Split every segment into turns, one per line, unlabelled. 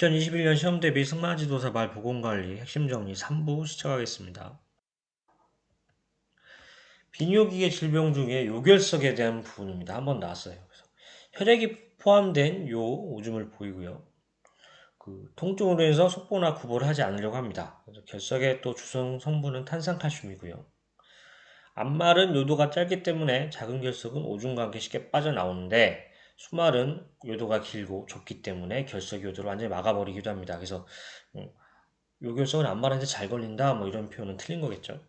2021년 시험 대비 승마지도사 말 보건관리 핵심 정리 3부 시작하겠습니다. 비뇨기계 질병 중에 요결석에 대한 부분입니다. 한번 나왔어요. 그래서 혈액이 포함된 요 오줌을 보이고요. 그 통증으로 인해서 속보나 구보를 하지 않으려고 합니다. 그래서 결석의 또 주성 성분은 탄산칼슘이고요. 앞말은 요도가 짧기 때문에 작은 결석은 오줌과 함께 쉽게 빠져나오는데 수말은 요도가 길고 좁기 때문에 결석 요도를 완전히 막아버리기도 합니다. 그래서 음, 요결석은 앞말한테 잘 걸린다 뭐 이런 표현은 틀린 거겠죠.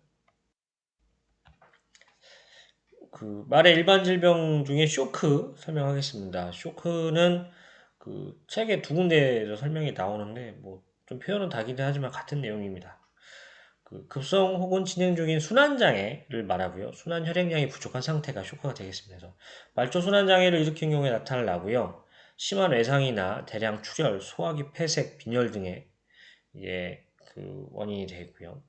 그 말의 일반 질병 중에 쇼크 설명하겠습니다. 쇼크는 그 책에 두 군데에서 설명이 나오는데 뭐 좀 표현은 다르긴 하지만 같은 내용입니다. 그 급성 혹은 진행 중인 순환 장애를 말하고요. 순환 혈액량이 부족한 상태가 쇼크가 되겠습니다. 그래서 말초 순환 장애를 일으킨 경우에 나타나고요. 심한 외상이나 대량 출혈, 소화기 폐색, 빈혈 등의 예, 그 원인이 되고요.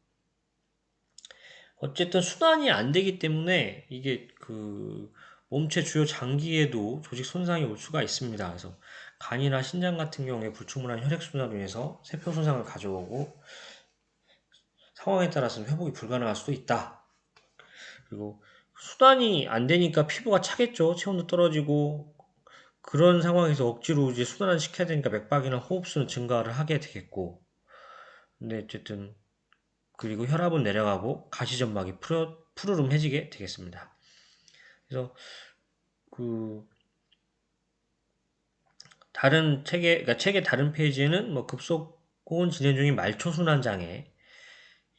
어쨌든 순환이 안 되기 때문에 이게 그 몸체 주요 장기에도 조직 손상이 올 수가 있습니다. 그래서 간이나 신장 같은 경우에 불충분한 혈액순환으로 인해서 세포 손상을 가져오고 상황에 따라서는 회복이 불가능할 수도 있다. 그리고 순환이 안 되니까 피부가 차겠죠. 체온도 떨어지고 그런 상황에서 억지로 이제 순환을 시켜야 되니까 맥박이나 호흡수는 증가를 하게 되겠고 근데 어쨌든 그리고 혈압은 내려가고 가시점막이 푸르, 푸르름해지게 되겠습니다. 그래서 그 다른 책의 그러니까 책의 다른 페이지에는 뭐 급속 혹은 진행 중인 말초순환 장애,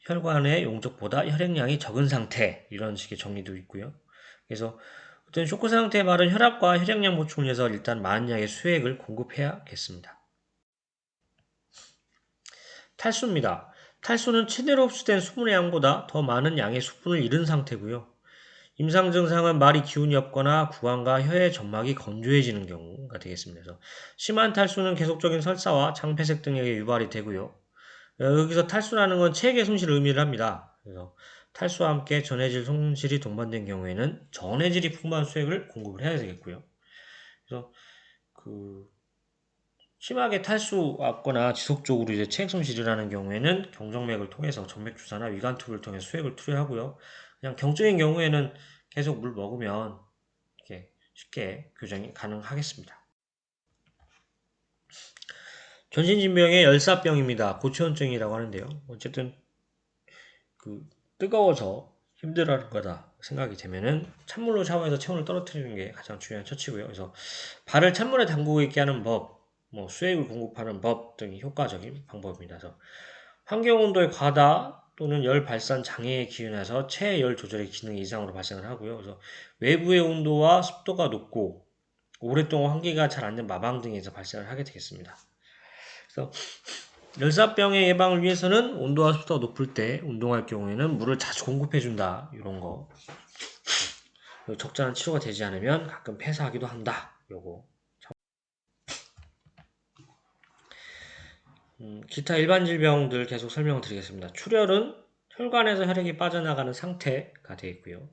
혈관의 용적보다 혈액량이 적은 상태 이런 식의 정리도 있고요. 그래서 어떤 쇼크 상태의 말은 혈압과 혈액량 보충을 위해서 일단 많은 양의 수액을 공급해야겠습니다. 탈수입니다. 탈수는 최대로 흡수된 수분의 양보다 더 많은 양의 수분을 잃은 상태고요. 임상 증상은 말이 기운이 없거나 구강과 혀의 점막이 건조해지는 경우가 되겠습니다. 그래서 심한 탈수는 계속적인 설사와 장폐색 등에게 유발이 되고요. 여기서 탈수라는 건 체액의 손실을 의미를 합니다. 그래서 탈수와 함께 전해질 손실이 동반된 경우에는 전해질이 풍부한 수액을 공급을 해야 되겠고요. 그래서 그 심하게 탈수하거나 지속적으로 이제 체액 손실이라는 경우에는 경정맥을 통해서 정맥 주사나 위관 튜브를 통해 수액을 투여하고요. 그냥 경증인 경우에는 계속 물 먹으면 이렇게 쉽게 교정이 가능하겠습니다. 전신진병의 열사병입니다. 고체온증이라고 하는데요. 어쨌든 그 뜨거워서 힘들어하는 거다 생각이 되면은 찬물로 샤워해서 체온을 떨어뜨리는 게 가장 중요한 처치고요. 그래서 발을 찬물에 담그고 있게 하는 법, 뭐 수액을 공급하는 법 등이 효과적인 방법입니다. 그래서 환경 온도의 과다 또는 열 발산 장애에 기인해서 체열 조절의 기능이 이상으로 발생을 하고요. 그래서 외부의 온도와 습도가 높고 오랫동안 환기가 잘 안 된 마방 등에서 발생을 하게 되겠습니다. 그래서 열사병의 예방을 위해서는 온도와 습도가 높을 때 운동할 경우에는 물을 자주 공급해 준다. 이런 거. 적절한 치료가 되지 않으면 가끔 폐사하기도 한다. 요거. 음, 기타 일반 질병들 계속 설명을 드리겠습니다. 출혈은 혈관에서 혈액이 빠져나가는 상태가 되어 있고요.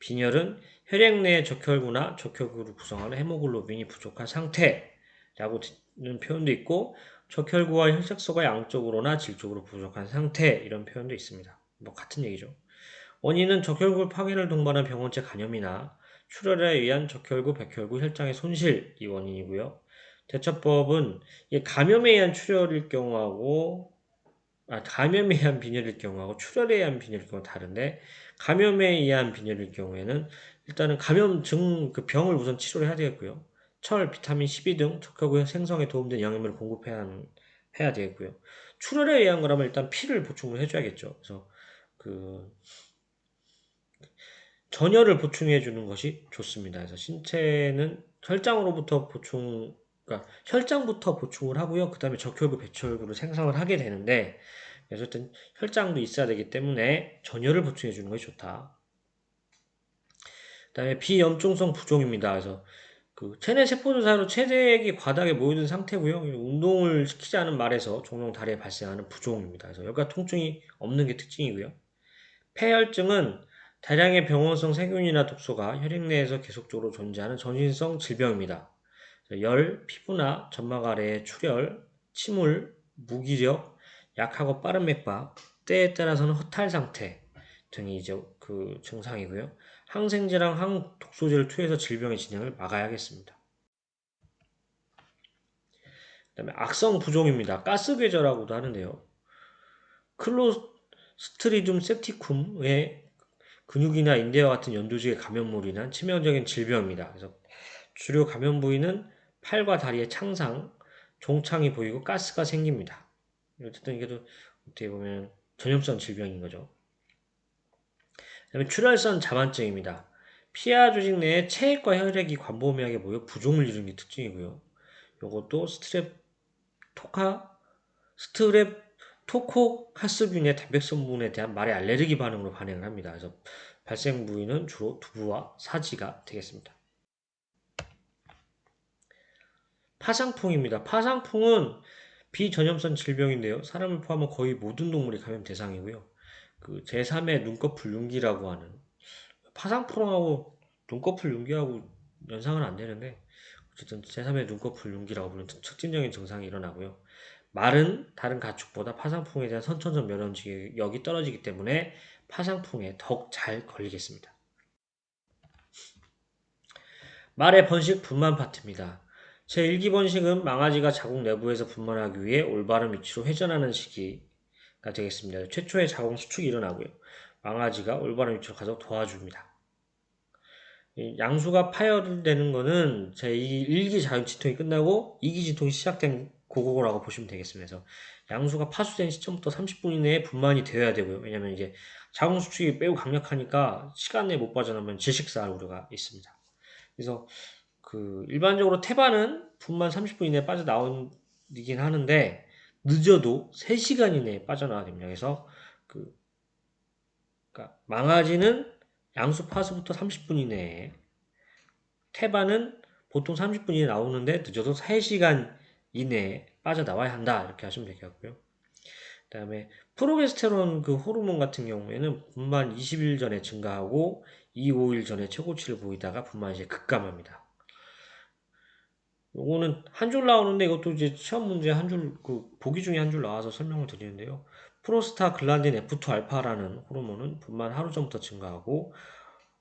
빈혈은 혈액 내 적혈구나 적혈구를 구성하는 헤모글로빈이 부족한 상태라고 는 표현도 있고 적혈구와 혈색소가 양쪽으로나 질적으로 부족한 상태 이런 표현도 있습니다. 뭐 같은 얘기죠. 원인은 적혈구 파괴를 동반한 병원체 간염이나 출혈에 의한 적혈구, 백혈구, 혈장의 손실이 원인이고요. 대처법은 감염에 의한 출혈일 경우하고 아, 감염에 의한 빈혈일 경우하고 출혈에 의한 빈혈일 경우 다른데 감염에 의한 빈혈일 경우에는 일단은 감염증 그 병을 우선 치료를 해야 되겠고요. 철, 비타민 12 등 적혈구 생성에 도움되는 영양분을 공급해야 해야 되겠고요. 출혈에 의한 거라면 일단 피를 보충을 해줘야겠죠. 그래서 그 전혈을 보충해 주는 것이 좋습니다. 그래서 신체는 혈장으로부터 보충 그러니까 혈장부터 보충을 하고요. 그 다음에 적혈구, 배철구를 생성을 하게 되는데 그래서 어떤 혈장도 있어야 되기 때문에 전혈을 보충해 주는 것이 좋다. 그 다음에 비염증성 부종입니다. 그래서 그 체내 세포들 사이로 체액이 과다하게 모여든 상태고요. 운동을 시키지 않은 말에서 종종 다리에 발생하는 부종입니다. 그래서 열과 통증이 없는 게 특징이고요. 폐혈증은 다량의 병원성 세균이나 독소가 혈액 내에서 계속적으로 존재하는 전신성 질병입니다. 열, 피부나 점막 아래의 출혈, 침울, 무기력, 약하고 빠른 맥박, 때에 따라서는 허탈 상태 등이 이제 그 증상이고요. 항생제랑 항독소제를 투여해서 질병의 진행을 막아야겠습니다. 그 다음에 악성 부종입니다. 가스괴저라고도 하는데요. 클로스트리dium septicum의 근육이나 인대와 같은 연도직의 감염물이 난 치명적인 질병입니다. 그래서 주요 감염 부위는 팔과 다리의 창상, 종창이 보이고 가스가 생깁니다. 어쨌든 이게 도 어떻게 보면 전염성 질병인 거죠. 그다음에 출혈성 자만증입니다. 피하 조직 내에 체액과 혈액이 관보험하게 모여 부종을 이루는 게 특징이고요. 이것도 스트랩 토카 스트랩 토코카스균의 단백성분에 대한 말의 알레르기 반응으로 반응을 합니다. 그래서 발생 부위는 주로 두부와 사지가 되겠습니다. 파상풍입니다. 파상풍은 비전염성 질병인데요. 사람을 포함한 거의 모든 동물이 감염 대상이고요. 그 제3의 눈꺼풀 융기라고 하는 파상풍하고 눈꺼풀 융기하고 연상은 안 되는데 어쨌든 제3의 눈꺼풀 융기라고 부르는 특징적인 증상이 일어나고요. 말은 다른 가축보다 파상풍에 대한 선천적 면역력이 떨어지기 때문에 파상풍에 더욱 잘 걸리겠습니다. 말의 번식 분만 파트입니다. 제1기 번식은 망아지가 자궁 내부에서 분만하기 위해 올바른 위치로 회전하는 시기 가 되겠습니다. 최초의 자궁 수축이 일어나고요. 망아지가 올바른 위치로 가서 도와줍니다. 양수가 파열되는 거는 제 1기 자연진통이 끝나고 2기 진통이 시작된 그거라고 보시면 되겠습니다. 그래서 양수가 파수된 시점부터 30분 이내에 분만이 되어야 되고요. 왜냐면 이제 자궁 수축이 매우 강력하니까 시간 내에 못 빠져나오면 질식사할 우려가 있습니다. 그래서 그 일반적으로 태반은 분만 30분 이내에 빠져나오긴 하는데 늦어도 3시간 이내에 빠져나와야 됩니다. 그래서 그 그러니까 망아지는 양수 파수부터 30분 이내에 태반은 보통 30분 이내에 나오는데 늦어도 3시간 이내에 빠져나와야 한다 이렇게 하시면 되겠고요. 그 다음에 프로게스테론 그 호르몬 같은 경우에는 분만 20일 전에 증가하고 2, 5일 전에 최고치를 보이다가 분만 이제 급감합니다. 요거는 한 줄 나오는데 이것도 이제 시험 문제 한 줄, 그 보기 중에 한 줄 나와서 설명을 드리는데요. 프로스타 글란딘 F2 알파라는 호르몬은 분만 하루 전부터 증가하고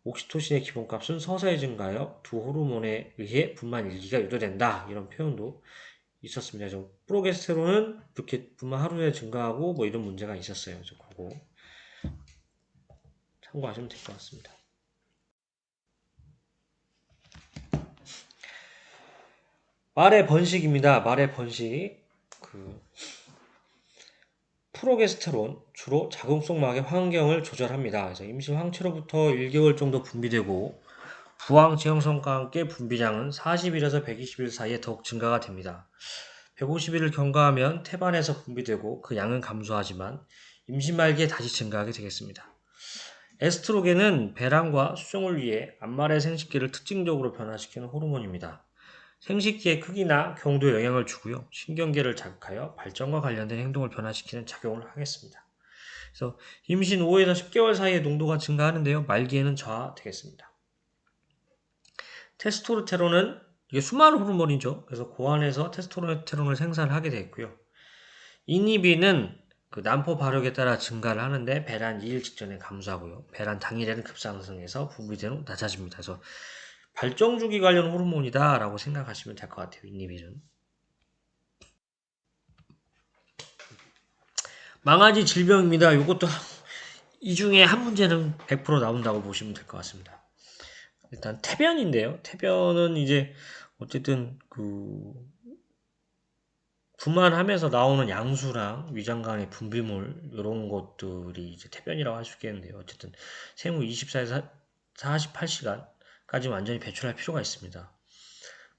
옥시토신의 기본값은 서서히 증가하여 두 호르몬에 의해 분만 일기가 유도된다. 이런 표현도 있었습니다. 좀 프로게스테론은 이렇게 분만 하루에 증가하고 뭐 이런 문제가 있었어요. 그거 참고하시면 될 것 같습니다. 말의 번식입니다. 말의 번식. 그 프로게스테론 주로 자궁 속 막의 환경을 조절합니다. 그래서 임신 황체로부터 1개월 정도 분비되고 부항 지형성과 함께 분비량은 40일에서 120일 사이에 더욱 증가가 됩니다. 150일을 경과하면 태반에서 분비되고 그 양은 감소하지만 임신 말기에 다시 증가하게 되겠습니다. 에스트로겐은 배란과 수정을 위해 암말의 생식기를 특징적으로 변화시키는 호르몬입니다. 생식기의 크기나 경도에 영향을 주고요. 신경계를 자극하여 발전과 관련된 행동을 변화시키는 작용을 하겠습니다. 그래서 임신 5에서 10개월 사이에 농도가 증가하는데요. 말기에는 저하되겠습니다. 테스토스테론은 이게 수많은 호르몬이죠. 그래서 고안에서 테스토스테론을 생산하게 되겠고요. 이니비는 그 난포 발육에 따라 증가를 하는데 배란 2일 직전에 감소하고요. 배란 당일에는 급상승해서 분비되는 낮아집니다. 그래서 발정 주기 관련 호르몬이다라고 생각하시면 될 것 같아요. 이니비는. 망아지 질병입니다. 이것도 이 중에 한 문제는 100% 나온다고 보시면 될 것 같습니다. 일단 태변인데요. 태변은 이제 어쨌든 그 분만하면서 나오는 양수랑 위장관의 분비물 이런 것들이 이제 태변이라고 할 수 있겠는데요. 어쨌든 생후 24에서 48시간 까지 완전히 배출할 필요가 있습니다.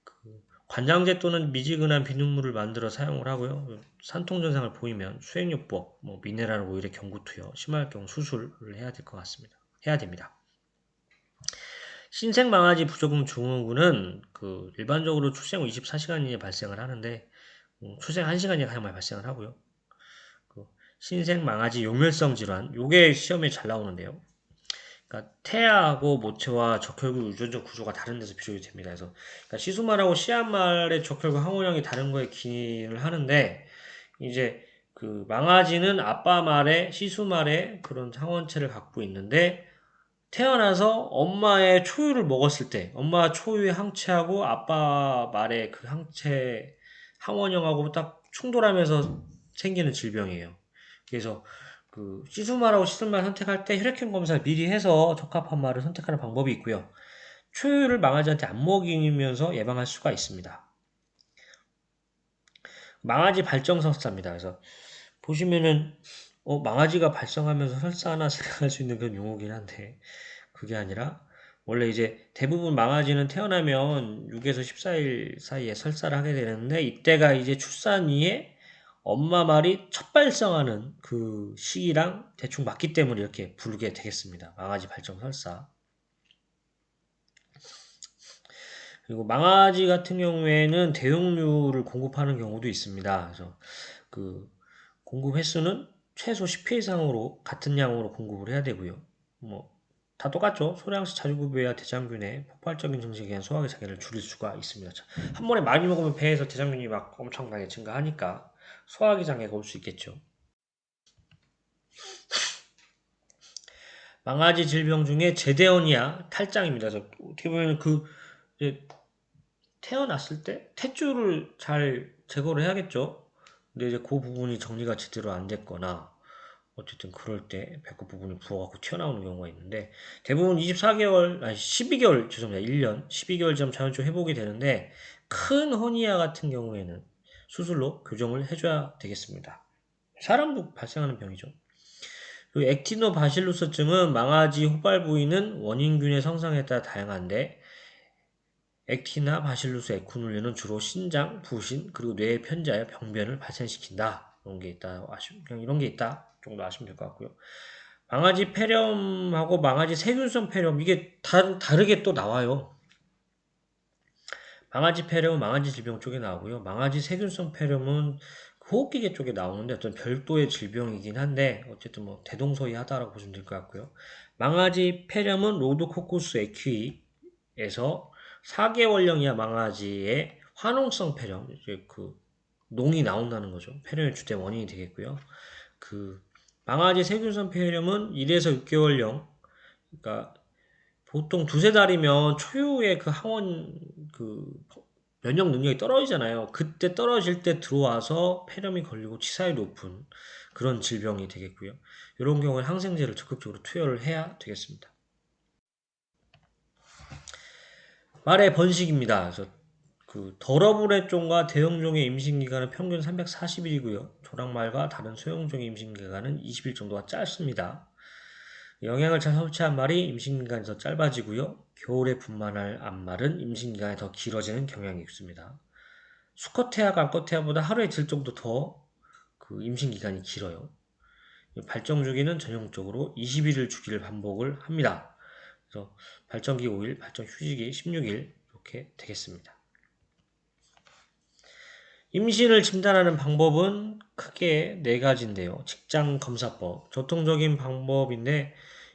그 관장제 또는 미지근한 비눗물을 만들어 사용을 하고요. 산통 증상을 보이면 수행요법, 뭐 미네랄 오일의 경구 투여, 심할 경우 수술을 해야 될 것 같습니다. 해야 됩니다. 신생 망아지 부조금 증후군은 그 일반적으로 출생 후 24시간 이내에 발생을 하는데 음, 출생 1시간 이내에 가장 많이 발생을 하고요. 그 신생 망아지 용혈성 질환 요게 시험에 잘 나오는데요. 그러니까 태아하고 모체와 적혈구 유전적 구조가 다른 데서 비교이 됩니다. 그래서 그러니까 시수말하고 씨앗말의 적혈구 항원형이 다른 거에 기인을 하는데 이제 그 망아지는 아빠 말에 시수 말에 그런 상원체를 갖고 있는데 태어나서 엄마의 초유를 먹었을 때 엄마 초유의 항체하고 아빠 말의 그 항체 항원형하고 딱 충돌하면서 생기는 질병이에요. 그래서 그 시수말하고 시술말 선택할 때 혈액형 검사를 미리 해서 적합한 말을 선택하는 방법이 있고요. 초유를 망아지한테 안 먹이면서 예방할 수가 있습니다. 망아지 발정 설사입니다. 그래서 보시면은 어, 망아지가 발성하면서 설사하나 생각할 수 있는 그런 용어긴 한데 그게 아니라 원래 이제 대부분 망아지는 태어나면 6에서 14일 사이에 설사를 하게 되는데 이때가 이제 출산 이에 엄마 말이 첫 발성하는 그 시기랑 대충 맞기 때문에 이렇게 부르게 되겠습니다. 망아지 발정 설사. 그리고 망아지 같은 경우에는 대용류를 공급하는 경우도 있습니다. 그래서 그 공급 횟수는 최소 10회 이상으로 같은 양으로 공급을 해야 되고요. 뭐 다 똑같죠. 소량씩 자주 구비해야 대장균의 폭발적인 증식에 의한 소화기 장애를 줄일 수가 있습니다. 자, 한 번에 많이 먹으면 배에서 대장균이 막 엄청나게 증가하니까 소화기 장애가 올 수 있겠죠. 망아지 질병 중에 제데오니아 탈장입니다. 어떻게 보면 그 태어났을 때 탯줄을 잘 제거를 해야겠죠. 근데 이제 그 부분이 정리가 제대로 안 됐거나 어쨌든 그럴 때 배꼽 부분이 부어갖고 튀어나오는 경우가 있는데 대부분 24개월 아니 12개월 죄송합니다 1년 12개월 전 자연적 회복이 되는데 큰 허니아 같은 경우에는 수술로 교정을 해줘야 되겠습니다. 사람도 발생하는 병이죠. 그리고 액티노 바실루스증은 망아지 호발 부위는 원인균의 성상에 따라 다양한데 액티나 바실루스 에쿠눌리는 주로 신장, 부신, 그리고 뇌의 편자에 병변을 발생시킨다. 이런 게 있다. 아시, 그냥 이런 게 있다. 정도 아시면 될 것 같고요. 망아지 폐렴하고 망아지 세균성 폐렴, 이게 다, 다르게 또 나와요. 망아지 폐렴은 망아지 질병 쪽에 나오고요. 망아지 세균성 폐렴은 호흡기계 쪽에 나오는데 어떤 별도의 질병이긴 한데 어쨌든 뭐 대동소이하다라고 보시면 될 것 같고요. 망아지 폐렴은 로드코쿠스 에퀴에서 4개월령 이하 망아지의 화농성 폐렴, 이제 그 농이 나온다는 거죠. 폐렴의 주된 원인이 되겠고요. 그 망아지 세균성 폐렴은 1에서 6개월령, 그러니까 보통 두세 달이면 초유의 그 항원 그 면역 능력이 떨어지잖아요. 그때 떨어질 때 들어와서 폐렴이 걸리고 치사율이 높은 그런 질병이 되겠고요. 이런 경우에 항생제를 적극적으로 투여를 해야 되겠습니다. 말의 번식입니다. 그래서 그 더러브레종과 대형종의 임신 기간은 평균 340일이고요. 조랑말과 다른 소형종의 임신 기간은 20일 정도가 짧습니다. 영양을 잘 섭취한 말이 임신 기간이 더 짧아지고요. 겨울에 분만할 암말은 임신 기간이 더 길어지는 경향이 있습니다. 수컷태아가 암컷태아보다 하루에 질 정도 더 그 임신 기간이 길어요. 발정 주기는 전형적으로 21일 주기를 반복을 합니다. 그래서 발정기 5일, 발정 휴직이 16일 이렇게 되겠습니다. 임신을 진단하는 방법은 크게 네 가지인데요. 직장 검사법, 전통적인 방법인데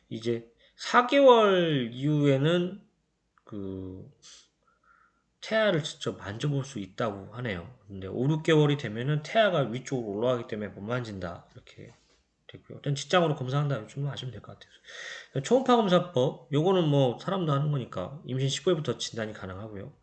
이제 4개월 이후에는 그 태아를 직접 만져볼 수 있다고 하네요. 근데 5, 6개월이 되면은 태아가 위쪽으로 올라가기 때문에 못 만진다. 이렇게 되고요. 일단 직장으로 검사한다. 좀 아시면 될 것 같아요. 초음파 검사법, 요거는 뭐 사람도 하는 거니까 임신 15일부터 진단이 가능하고요.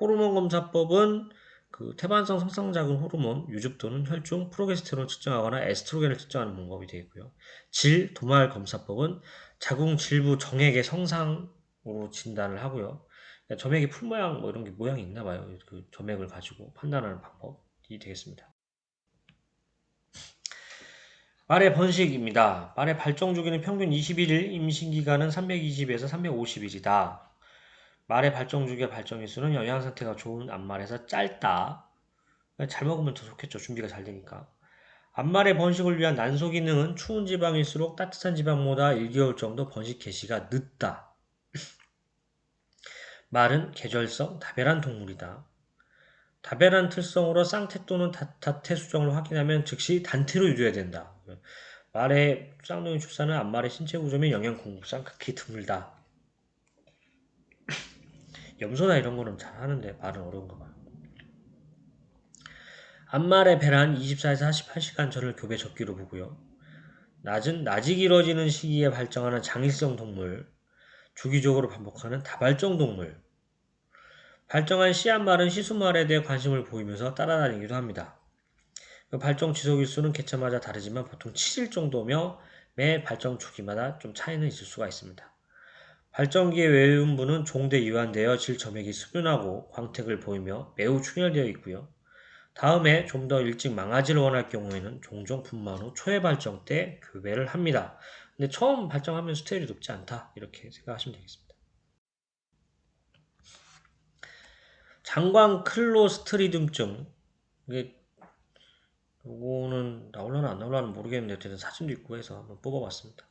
호르몬 검사법은 그 태반성 성상작용 호르몬, 유즙 또는 혈중, 프로게스테론을 측정하거나 에스트로겐을 측정하는 방법이 되겠고요. 질, 도말 검사법은 자궁 질부 정액의 성상으로 진단을 하고요. 점액의 풀 모양 뭐 이런 게 모양이 있나 봐요. 그 점액을 가지고 판단하는 방법이 되겠습니다. 말의 번식입니다. 말의 발정 주기는 평균 21일, 임신 기간은 320에서 350일이다. 말의 발정 주기와 발정 일수는 영양 상태가 좋은 암말에서 짧다. 잘 먹으면 더 좋겠죠. 준비가 잘 되니까. 암말의 번식을 위한 난소 기능은 추운 지방일수록 따뜻한 지방보다 1개월 정도 번식 개시가 늦다. 말은 계절성 다배란 동물이다. 다배란 특성으로 쌍태 또는 다태 수정을 확인하면 즉시 단태로 유지해야 된다. 말의 쌍둥이 출산은 암말의 신체 구조 및 영양 공급상 극히 드물다. 염소나 이런 거는 잘 하는데 말은 어려운가 봐요. 앞말의 배란 24에서 48시간 전을 교배 적기로 보고요. 낮은 낮이 길어지는 시기에 발정하는 장일성 동물, 주기적으로 반복하는 다발적 동물, 발정한 씨앗말은 시수말에 대해 관심을 보이면서 따라다니기도 합니다. 그 발정 지속 일수는 개체마다 다르지만 보통 7일 정도며 매 발정 주기마다 좀 차이는 있을 수가 있습니다. 발정기의 외음부는 종대 이완되어 질 점액이 수변하고 광택을 보이며 매우 충혈되어 있고요. 다음에 좀 더 일찍 망아지를 원할 경우에는 종종 분만 후 초회 발정 때 교배를 합니다. 근데 처음 발정하면 스테일이 높지 않다 이렇게 생각하시면 되겠습니다. 장광 클로스트리듬증 이게 요거는 나올라나 안 나올라나 모르겠는데 어쨌든 사진도 있고 해서 한번 뽑아봤습니다.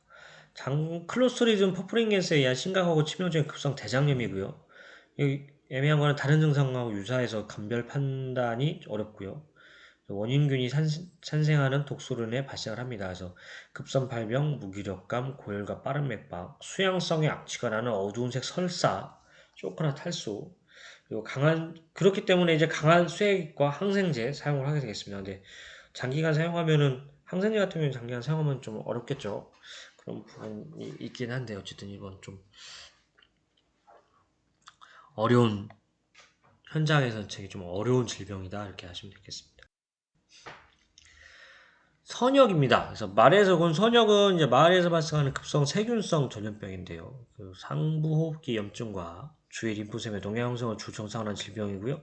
장 클로스트리즘 퍼프링겐스에 의한 심각하고 치명적인 급성 대장염이고요. 여기 애매한 거는 다른 증상하고 유사해서 감별 판단이 어렵고요. 원인균이 산, 생하는 독소로 인해 발생을 합니다. 그래서 급성 발병, 무기력감, 고열과 빠른 맥박, 수양성의 악취가 나는 어두운색 설사, 쇼크나 탈수, 그리고 강한 그렇기 때문에 이제 강한 수액과 항생제 사용을 하게 되겠습니다. 근데 장기간 사용하면은 항생제 같은 경우는 장기간 사용하면 좀 어렵겠죠. 그런 부분이 있긴 한데 어쨌든 이번 좀 어려운 현장에서 되게 좀 어려운 질병이다 이렇게 하시면 되겠습니다. 선역입니다. 그래서 말에서 본 선역은 이제 말에서 발생하는 급성 세균성 전염병인데요. 그 상부호흡기 염증과 주위 림프샘의 동해 형성을 주 정상화한 질병이고요.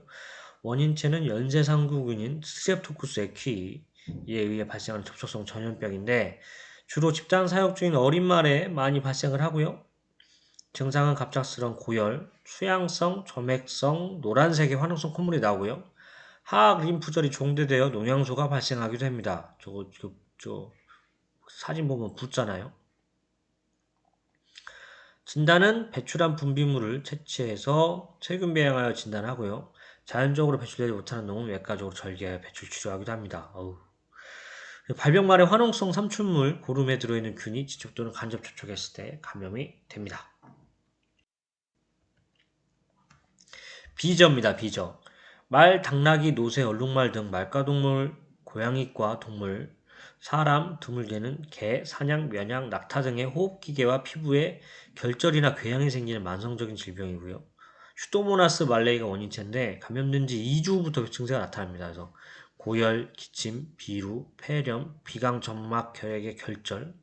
원인체는 연쇄상구균인 스트랩토쿠스 에퀴에 의해 발생하는 접촉성 전염병인데 주로 집단 사육 중인 어린 말에 많이 발생을 하고요. 증상은 갑작스러운 고열, 수양성, 점액성, 노란색의 화농성 콧물이 나오고요. 하악 림프절이 종대되어 농양소가 발생하기도 합니다. 저거 저, 저 사진 보면 붓잖아요. 진단은 배출한 분비물을 채취해서 세균 배양하여 진단하고요. 자연적으로 배출되지 못하는 놈은 외과적으로 절개하여 배출 치료하기도 합니다. 어우. 발병 말에 화농성 삼춘물, 고름에 들어있는 균이 직접 또는 간접 접촉했을 때 감염이 됩니다. 비저입니다. 비저. 말, 당나귀, 노새, 얼룩말 등 말과동물, 고양이과 동물, 사람, 드물게는 개, 사냥, 면양, 낙타 등의 호흡기계와 피부에 결절이나 궤양이 생기는 만성적인 질병이고요. 슈도모나스 말레이가 원인체인데 감염된 지 2주부터 증세가 나타납니다. 그래서 고열, 기침, 비루, 폐렴, 비강 점막 결핵의 결절,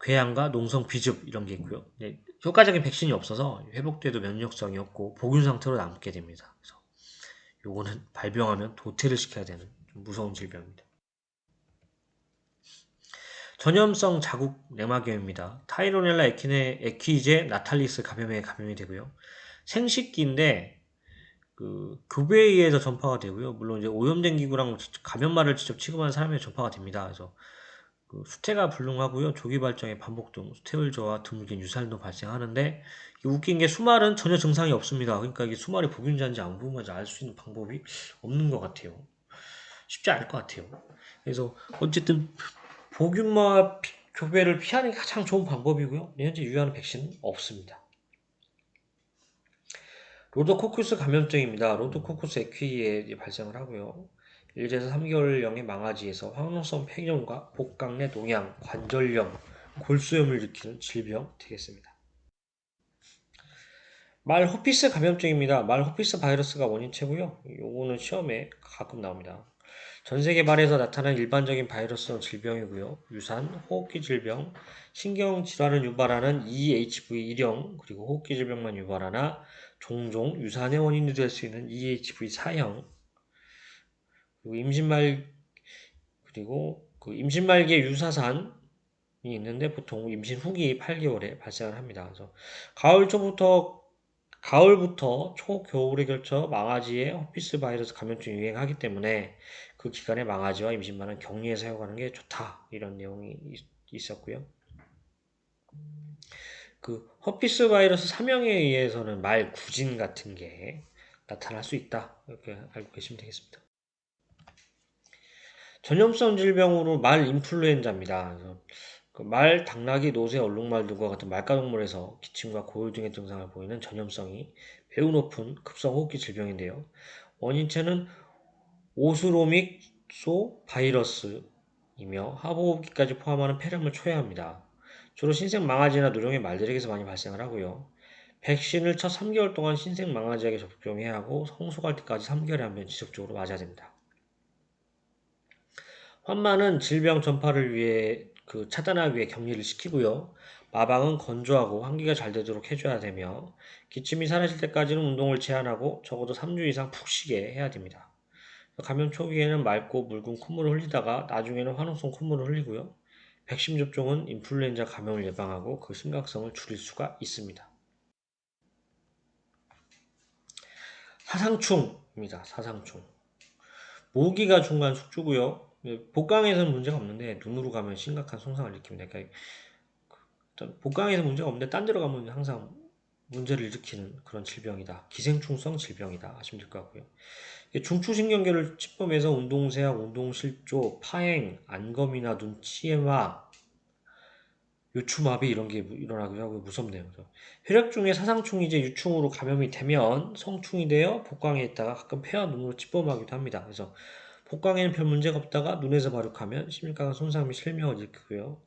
궤양과 농성 비즙 이런 게 있고요. 네, 효과적인 백신이 없어서 회복돼도 면역성이 없고 복균 상태로 남게 됩니다. 그래서 요거는 발병하면 도태를 시켜야 되는 무서운 질병입니다. 전염성 자국 내막염입니다. 타이로넬라 에키네, 에키제 나탈리스 감염에 감염이 되고요. 생식기인데 그 교배에 의해서 전파가 되고요. 물론 이제 오염된 기구랑 감염말을 직접 취급하는 사람에 전파가 됩니다. 그래서 그 수태가 불능하고요. 조기 발정의 반복 등 수태울저와 드물게 유산도 발생하는데 웃긴 게 수말은 전혀 증상이 없습니다. 그러니까 이게 수말이 복균자인지 안 복균자인지 알 수 있는 방법이 없는 것 같아요. 쉽지 않을 것 같아요. 그래서 어쨌든 복균마 교배를 피하는 게 가장 좋은 방법이고요. 현재 유효하는 백신은 없습니다. 로도코쿠스 감염증입니다. 로도코쿠스 에퀴에 발생을 하고요. 1에서 3개월령의 망아지에서 황농성 폐렴과 복강내 동양, 관절염, 골수염을 일으키는 질병 되겠습니다. 말 호피스 감염증입니다. 말 호피스 바이러스가 원인체고요. 요거는 시험에 가끔 나옵니다. 전 세계 말에서 나타난 일반적인 바이러스 질병이고요. 유산, 호흡기 질병, 신경 질환을 유발하는 EHV 1형, 그리고 호흡기 질병만 유발하나 종종 유산의 원인이 될 수 있는 EHV 4형, 그리고 임신말 그리고 그 임신 말기에 유사산이 있는데 보통 임신 후기 8개월에 발생을 합니다. 그래서 가을 초부터 가을부터 초겨울에 걸쳐 망아지에 허피스 바이러스 감염증이 유행하기 때문에 그 기간에 망아지와 임신말은 격리해 사용하는 게 좋다 이런 내용이 있었고요. 그 허피스 바이러스 사명에 의해서는 말 구진 같은 게 나타날 수 있다 이렇게 알고 계시면 되겠습니다. 전염성 질병으로 말 인플루엔자입니다. 그 말 당나귀, 노새, 얼룩말 등과 같은 말과동물에서 기침과 고열 등의 증상을 보이는 전염성이 매우 높은 급성 호흡기 질병인데요. 원인체는 오스로믹소 바이러스이며 하부호흡기까지 포함하는 폐렴을 초래합니다. 주로 신생 망아지나 누령의 말들에게서 많이 발생을 하고요. 백신을 첫 3개월 동안 신생 망아지에게 접종해야 하고 성숙할 때까지 3개월에 한 번 지속적으로 맞아야 됩니다. 환마는 질병 전파를 위해 그 차단하기 위해 격리를 시키고요. 마방은 건조하고 환기가 잘 되도록 해줘야 되며 기침이 사라질 때까지는 운동을 제한하고 적어도 3주 이상 푹 쉬게 해야 됩니다. 감염 초기에는 맑고 묽은 콧물을 흘리다가 나중에는 화농성 콧물을 흘리고요. 백신 접종은 인플루엔자 감염을 예방하고 그 심각성을 줄일 수가 있습니다. 사상충입니다. 사상충. 모기가 중간 숙주고요. 예, 복강에서는 문제가 없는데 눈으로 가면 심각한 손상을 일으킵니다. 그러니까 그 복강에서 문제가 없는데 딴 데로 가면 항상 문제를 일으키는 그런 질병이다. 기생충성 질병이다. 하시면 될 것 같고요. 중추신경계를 침범해서 운동세약, 운동실조, 파행, 안검이나 눈치에마, 요추마비 이런 게 일어나기도 하고 무섭네요. 혈액 중에 사상충이 이제 유충으로 감염이 되면 성충이 되어 복강에 있다가 가끔 폐와 눈으로 침범하기도 합니다. 그래서 복강에는 별 문제가 없다가 눈에서 발육하면 심각한 손상 및 실명을 일으키고요.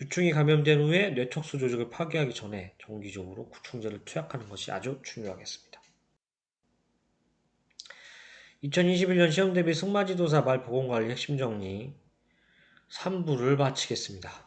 유충이 감염된 후에 뇌척수 조직을 파괴하기 전에 정기적으로 구충제를 투약하는 것이 아주 중요하겠습니다. 2021년 시험 대비 승마지도사 말 보건관리 핵심 정리 3부를 마치겠습니다.